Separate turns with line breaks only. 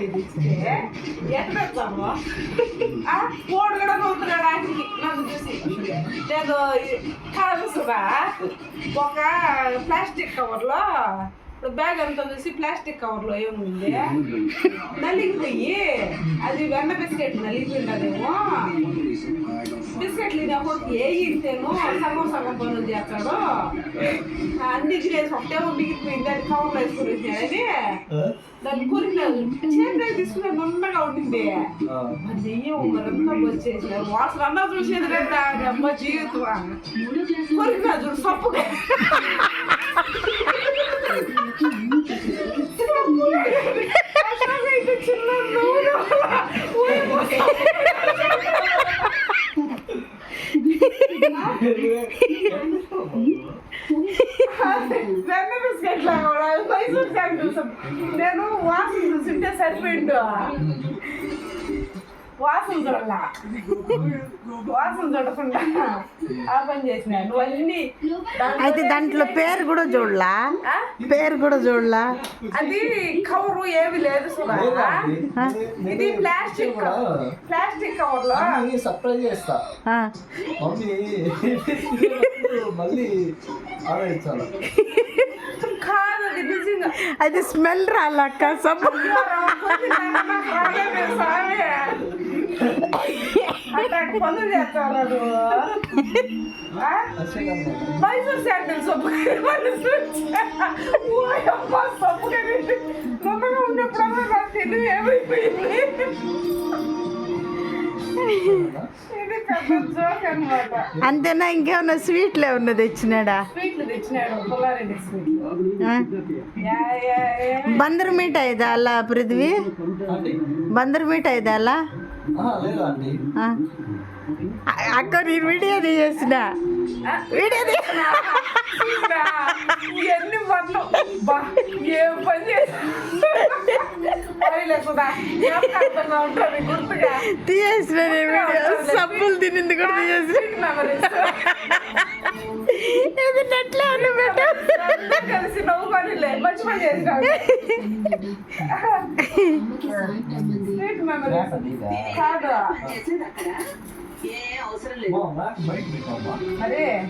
ఇది ఇస్తే ఎట్ట పెడతాము ఆ, కోడి కూడా నవ్వుతున్నాడు ఆఖరికి నన్ను చూసి నేను కాదుసుగా ఒక ప్లాస్టిక్ కవర్లో ఇప్పుడు బ్యాగ్ అంతా చూసి ప్లాస్టిక్ కవర్లో ఏముంది నలిగిపోయి అది వెన్న బిస్కెట్ నలిగిపోయినదేమో ఒకటి ఏ ఇంతేను సగం సగం పనులు చేస్తాడు. అన్ని గిరేసి ఒకటేమో మిగిలిపోయింది అది కవర్లో వేసుకుని వచ్చాడని దాన్ని కొరికినాడు చేతిలో తీసుకునే నున్నగా ఉండింది. మరి దెయ్యం మరంతా వచ్చేసి వాసన అన్నా చూసేది లేదా అమ్మ జీవితం. కొరికినా చూడు సప్పుగా వెన్న బిస్కెట్ లాగా ఉన్నాయి. మైసూర్ చూసాం నేను వాసన చూసింటే సరిపోయిండు వాసన చూడాల. వాసన చూడకుండా ఆ పని చేసిన. నువ్వు అన్ని
అయితే దాంట్లో పేరు కూడా చూడలా? పేరు కూడా చూడలా?
అది కవరు ఏమి లేదు ఇది ప్లాస్టిక్ ప్లాస్టిక్ కవర్లో
సర్ప్రైజ్ చేస్తా. మమ్మీ మళ్ళీ ఆలోచించాలి
అది
స్మెల్ రాలక్క సబ్బు.
పనులు? మైసూర్ శాండిల్ ఉన్నప్పుడల్లా ఏమైపోయింది?
అంతేనా? ఇంకేమన్నా స్వీట్లు ఏమన్నా తెచ్చినాడా. బందర్ మిఠాయి దాలా పృథ్వీ
ఆంటీ
బందర్ మిఠాయి దాలా
ఆహా, లేదా ఆంటీ
ఆ. అ- అక్క నేను వీడియో తీసేసిన.
ఆ?
వీడియో?
ఇవన్నీ మొత్తం. బా ఏం పని చేసా జ్ఞాపకార్థంగా ఉంటుంది గుర్తుగా.
తీసేసిన నేను వీడియో. సబ్బులు తినింది కూడా తీసేసిన. ఇది నెట్లో
అందరూ కలిసి నవ్వుకోనిలే. మంచి పని మెమరీస్ కాదు.
నాకు బయట పెట్టమ్మా.
అరే